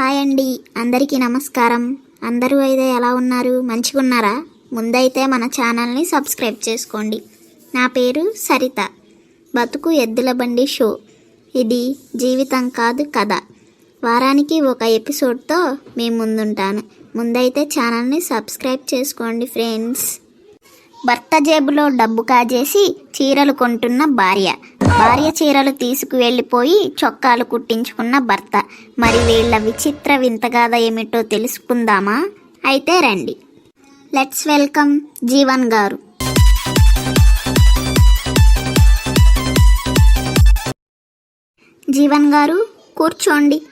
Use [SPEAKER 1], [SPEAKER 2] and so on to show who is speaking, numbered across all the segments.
[SPEAKER 1] Hi అండి. అందరికీ నమస్కారం. అందరూ అయితే ఎలా ఉన్నారు? మంచిగున్నారా? ముందైతే మన ఛానల్ని సబ్స్క్రైబ్ చేసుకోండి. నా పేరు సరిత. బతుకు ఎద్దుల బండి షో. ఇది జీవితం కాదు కథ. వారానికి ఒక ఎపిసోడ్తో మేము ముందుంటాను. ముందైతే ఛానల్ని సబ్స్క్రైబ్ చేసుకోండి ఫ్రెండ్స్. భర్త జేబులో డబ్బు కాజేసి చీరలు కొంటున్న భార్య. భార్య చీరలు తీసుకువెళ్ళిపోయి చొక్కాలు కుట్టించుకున్న భర్త. మరి వీళ్ళ విచిత్ర వింతగాథ ఏమిటో తెలుసుకుందామా? అయితే రండి. లెట్స్ వెల్కమ్ జీవన్ గారు. జీవన్ గారు కూర్చోండి.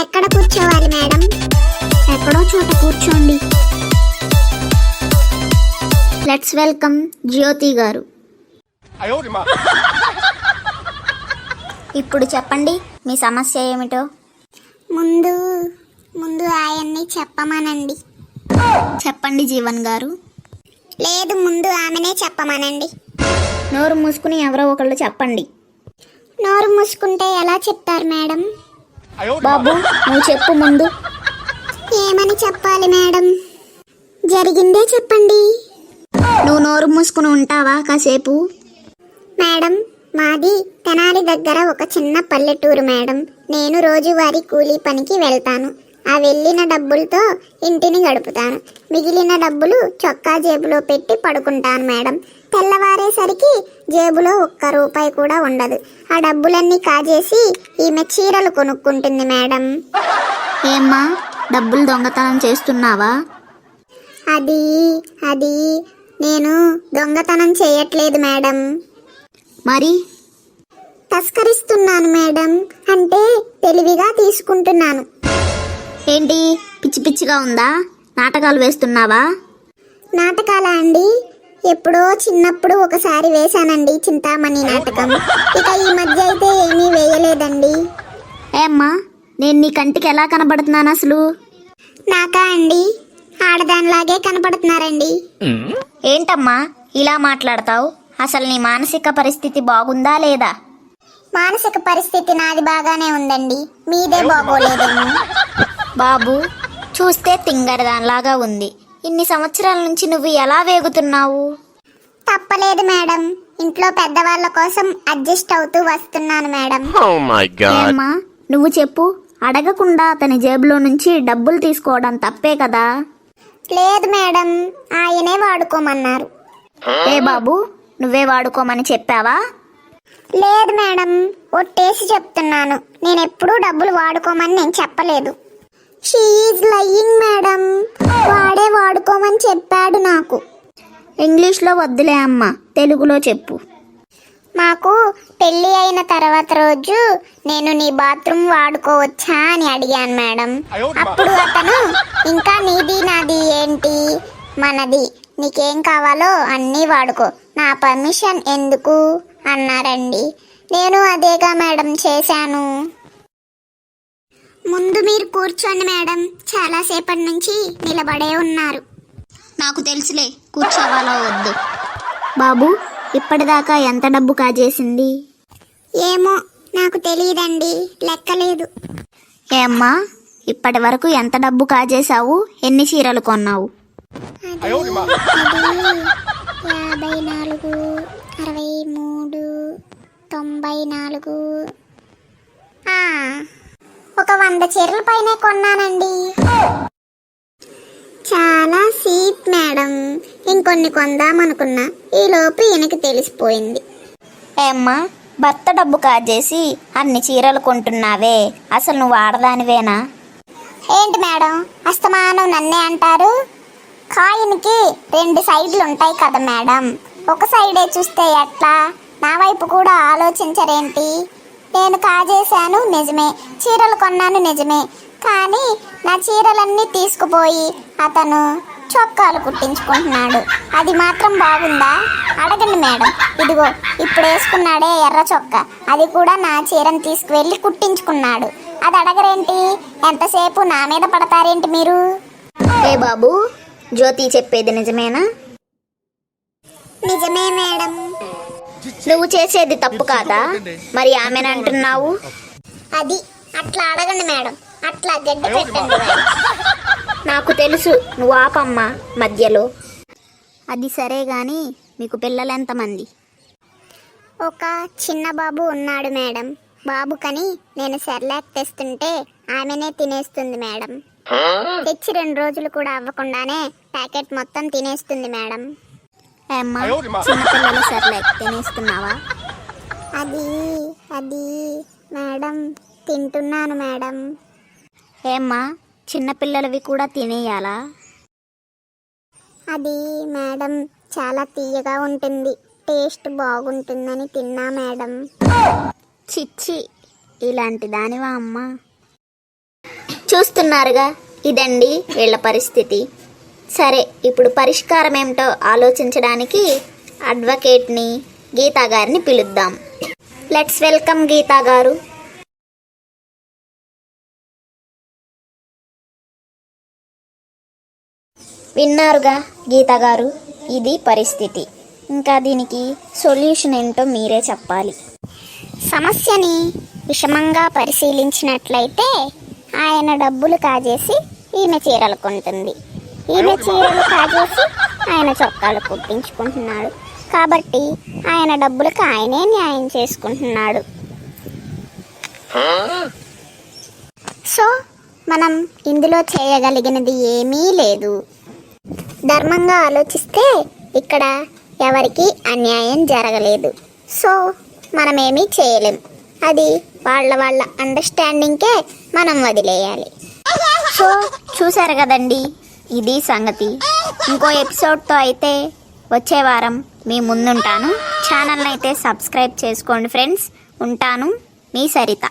[SPEAKER 2] ఎక్కడ కూర్చోవాలి మేడం?
[SPEAKER 1] ఎక్కడో చోట కూర్చోండి. లెట్స్ వెల్కమ్ జ్యోతి గారు. ఇప్పుడు చెప్పండి మీ సమస్య ఏమిటో?
[SPEAKER 2] ముందు ముందు ఆయన్ని చెప్పమనండి.
[SPEAKER 1] చెప్పండి జీవన్ గారు.
[SPEAKER 2] లేదు ముందు ఆమెనే చెప్పమనండి.
[SPEAKER 1] నోరు మూసుకుని ఎవరో ఒకళ్ళు చెప్పండి.
[SPEAKER 2] నోరు మూసుకుంటే ఎలా చెప్తారు మేడం?
[SPEAKER 1] బాబు నువ్వు చెప్పు ముందు.
[SPEAKER 2] ఏమని చెప్పాలి మేడం? జరిగిందే చెప్పండి.
[SPEAKER 1] నువ్వు నోరు మూసుకుని ఉంటావా కాసేపు?
[SPEAKER 2] మేడం మాది తెనాలి దగ్గర ఒక చిన్న పల్లెటూరు మేడం. నేను రోజువారీ కూలీ పనికి వెళ్తాను. ఆ వెళ్ళిన డబ్బులతో ఇంటిని గడుపుతాను. మిగిలిన డబ్బులు చొక్కా జేబులో పెట్టి పడుకుంటాను మేడం. తెల్లవారేసరికి జేబులో ఒక్క రూపాయి కూడా ఉండదు. ఆ డబ్బులన్నీ కాజేసి ఈమె చీరలు కొనుక్కుంటుంది మేడం.
[SPEAKER 1] ఏమ్మా డబ్బులు దొంగతనం చేస్తున్నావా?
[SPEAKER 2] అది అది. నేను దొంగతనం చేయట్లేదు మేడం.
[SPEAKER 1] మరి?
[SPEAKER 2] తస్కరిస్తున్నాను మేడం. అంటే తెలివిగా తీసుకుంటున్నాను.
[SPEAKER 1] ఏంటి? పిచ్చి పిచ్చిగా ఉందా? నాటకాలు వేస్తున్నావా?
[SPEAKER 2] నాటకాలా అండి? ఎప్పుడో చిన్నప్పుడు ఒకసారి వేశానండి చింతామణి నాటకం. ఇక ఈ మధ్య అయితే ఏమీ వేయలేదండి.
[SPEAKER 1] ఏమ్మా నేను నీ కంటికి ఎలా కనబడుతున్నాను అసలు?
[SPEAKER 2] నాకా అండి? ఆడదానిలాగే కనపడుతున్నారండి.
[SPEAKER 1] ఏంటమ్మా ఇలా మాట్లాడతావు? అసలు నీ మానసిక పరిస్థితి బాగుందా లేదా?
[SPEAKER 2] మానసిక పరిస్థితి నాది బాగానే ఉందండి. మీదే బాగోలేదేమో.
[SPEAKER 1] బాబు చూస్తే తింగరదానిలాగా ఉంది. ఇన్ని సంవత్సరాల నుంచి నువ్వు ఎలా వేగుతున్నావు?
[SPEAKER 2] తప్పలేదు మేడం. ఇంట్లో పెద్దవాళ్ళ కోసం అడ్జస్ట్ అవుతూ వస్తున్నాను మేడం.
[SPEAKER 3] Oh!
[SPEAKER 1] ఏమ్మా నువ్వు చెప్పు. అడగకుండా అతని జేబులో నుంచి డబ్బులు తీసుకోవడం తప్పే కదా?
[SPEAKER 2] లేదు మేడం ఆయనే వాడుకోమన్నారు.
[SPEAKER 1] ఏ బాబు నువ్వే వాడుకోమని చెప్పావా?
[SPEAKER 2] లేదు మేడం ఒట్టేసి చెప్తున్నాను. నేను ఎప్పుడూ డబ్బులు వాడుకోమని నేను చెప్పలేదు. షీఈ్ లయ్యింగ్ మేడం వాడే వాడుకోమని చెప్పాడు నాకు.
[SPEAKER 1] ఇంగ్లీష్లో వద్దులే అమ్మా తెలుగులో చెప్పు.
[SPEAKER 2] మాకు పెళ్ళి అయిన తర్వాత రోజు నేను నీ బాత్రూమ్ వాడుకోవచ్చా అని అడిగాను మేడం. అప్పుడు అతను ఇంకా నీది నాది ఏంటి? మనది. నీకేం కావాలో అన్నీ వాడుకో. నా పర్మిషన్ ఎందుకు? అన్నారండి. నేను అదేగా మేడం చేశాను. ముందు మీరు కూర్చోండి మేడం. చాలాసేపటి నుంచి నిలబడే ఉన్నారు.
[SPEAKER 1] నాకు తెలుసులే కూర్చోవాలో వద్దు. బాబు ఇప్పటిదాకా ఎంత డబ్బు కాజేసింది?
[SPEAKER 2] ఏమో నాకు తెలియదండి. లెక్కలేదు.
[SPEAKER 1] ఏమ్మా ఇప్పటి వరకు ఎంత డబ్బు కాజేశావు? ఎన్ని చీరలు కొన్నావు?
[SPEAKER 2] యాభై నాలుగు అరవై మూడు తొంభై నాలుగు. ఆ, ఒక వంద చీరల పైనే కొన్నానండి. చాలా సీప్ మేడం. ఇంకొన్ని కొందామనుకున్నా. ఈలోపు ఈయనకి తెలిసిపోయింది.
[SPEAKER 1] ఏమ్మా భర్త డబ్బు కాజేసి అన్ని చీరలు కొంటున్నావే. అసలు నువ్వు ఆడదానివేనా?
[SPEAKER 2] ఏంటి మేడం అస్తమానం నన్నే అంటారు? కాయిన్కి రెండు సైడ్లు ఉంటాయి కదా మేడం. ఒక సైడే చూస్తే ఎట్లా? నా వైపు కూడా ఆలోచించరేంటి? నేను కాజేశాను నిజమే. చీరలు కొన్నాను నిజమే. కానీ నా చీరలన్నీ తీసుకుపోయి అతను చొక్కాలు కుట్టించుకుంటున్నాడు. అది మాత్రం బాగుందా? అడగండి మేడం. ఇదిగో ఇప్పుడు వేసుకున్నాడే ఎర్ర చొక్కా. అది కూడా నా చీరను తీసుకువెళ్ళి కుట్టించుకున్నాడు. అది అడగరేంటి? ఎంతసేపు నా మీద పడతారేంటి మీరు?
[SPEAKER 1] ఏ బాబు? జ్యోతి చెప్పేది నిజమేనా?
[SPEAKER 2] నిజమే మేడం.
[SPEAKER 1] నువ్వు చేసేది తప్పు కాదా? మరి ఆమెనంటున్నావు
[SPEAKER 2] అది అట్లా అడగండి మేడం. అట్లా గడ్డి పెట్టండి.
[SPEAKER 1] నాకు తెలుసు నువ్వు ఆపమ్మా మధ్యలో. అది సరే గాని మీకు పిల్లలు ఎంతమంది?
[SPEAKER 2] ఒక చిన్న బాబు ఉన్నాడు మేడం. బాబు కని నేను సెర్లాక్ తెస్తుంటే ఆమెనే తినేస్తుంది మేడం. తెచ్చి రెండు రోజులు కూడా అవ్వకుండానే ప్యాకెట్ మొత్తం తినేస్తుంది మేడం.
[SPEAKER 1] ఏమ్మా. చిన్నపిల్లలు సర్లే తినేస్తున్నావా?
[SPEAKER 2] అది అది మేడం తింటున్నాను మేడం.
[SPEAKER 1] ఏమ్మా చిన్నపిల్లలవి కూడా తినేయాలా?
[SPEAKER 2] అది మేడం చాలా తీయగా ఉంటుంది. టేస్ట్ బాగుంటుందని తిన్నా మేడం.
[SPEAKER 1] చిచ్చి ఇలాంటి దానివా అమ్మా? చూస్తున్నారుగా. ఇదండి వీళ్ళ పరిస్థితి. సరే ఇప్పుడు పరిష్కారం ఏమిటో ఆలోచించడానికి అడ్వకేట్ని గీతా గారిని పిలుద్దాం. లెట్స్ వెల్కమ్ గీతా గారు. విన్నారుగా గీతా గారు ఇది పరిస్థితి. ఇంకా దీనికి సొల్యూషన్ ఏంటో మీరే చెప్పాలి.
[SPEAKER 2] సమస్యని విషమంగా పరిశీలించినట్లయితే ఆయన డబ్బులు కాజేసి ఈమె చీరలు కొంటుంది. ఈమె చీరలు కాజేసి ఆయన చొక్కాలు కుట్టించుకుంటున్నాడు. కాబట్టి ఆయన డబ్బులకు ఆయనే న్యాయం చేసుకుంటున్నాడు. సో మనం ఇందులో చేయగలిగినది ఏమీ లేదు. ధర్మంగా ఆలోచిస్తే ఇక్కడ ఎవరికి అన్యాయం జరగలేదు. సో మనమేమీ చేయలేం. అది వాళ్ళ వాళ్ళ అండర్స్టాండింగ్కే మనం వదిలేయాలి.
[SPEAKER 1] సో చూసారు కదండి ఇది సంగతి. ఇంకో ఎపిసోడ్తో అయితే వచ్చే వారం మీ ముందుంటాను. ఛానల్ని అయితే సబ్స్క్రైబ్ చేసుకోండి ఫ్రెండ్స్ ఉంటాను. మీ సరిత.